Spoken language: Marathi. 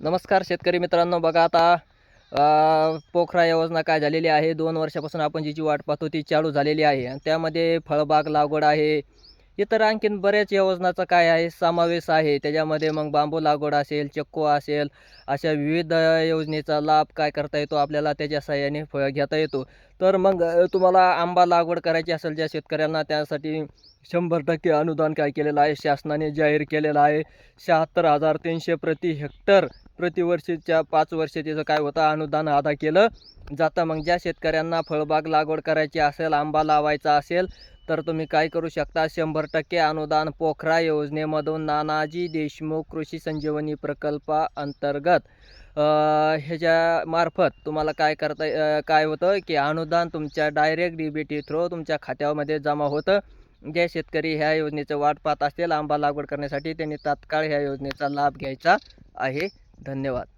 नमस्कार शेतकरी मित्रांनो बघा आता पोखरा योजना काय झालेली आहे. दोन वर्षापासून आपण जी जी वाट पाहतो ती चालू झालेली आहे. आणि त्यामध्ये फळबाग लागवड आहे. इतर आणखीन बऱ्याच योजनाचा काय आहे समावेश आहे. त्याच्यामध्ये मग बांबू लागवड असेल चक्को असेल अशा विविध योजनेचा लाभ काय करता येतो आपल्याला त्याच्या सहाय्याने फळ घेता येतो. तर मग तुम्हाला आंबा लागवड करायची असेल ज्या शेतकऱ्यांना त्यासाठी शंभर टक्के अनुदान काय केलेलं आहे? शासनाने जाहीर केलेलं आहे. शहात्तर हजार तीनशे प्रति हेक्टर प्रतिवर्षीच्या पाच वर्ष त्याचं काय होतं अनुदान अदा केलं. जातं मग ज्या शेतकऱ्यांना फळबाग लागवड करायची असेल आंबा लावायचा असेल तर तुम्ही काय करू शकता? शंभर टक्के अनुदान पोखरा योजनेमधून नानाजी देशमुख कृषी संजीवनी प्रकल्पा अंतर्गत. ह्याच्यामार्फत ह्याच्या मार्फत तुम्हाला काय करता काय होतं की अनुदान तुमच्या direct D B T through तुमच्या खात्यामध्ये जमा होतं. जे शेतकरी ह्या योजनेचं वाट पाहत असतील आंबा लागवड करण्यासाठी त्यांनी तात्काळ ह्या योजनेचा लाभ घ्यायचा आहे. धन्यवाद.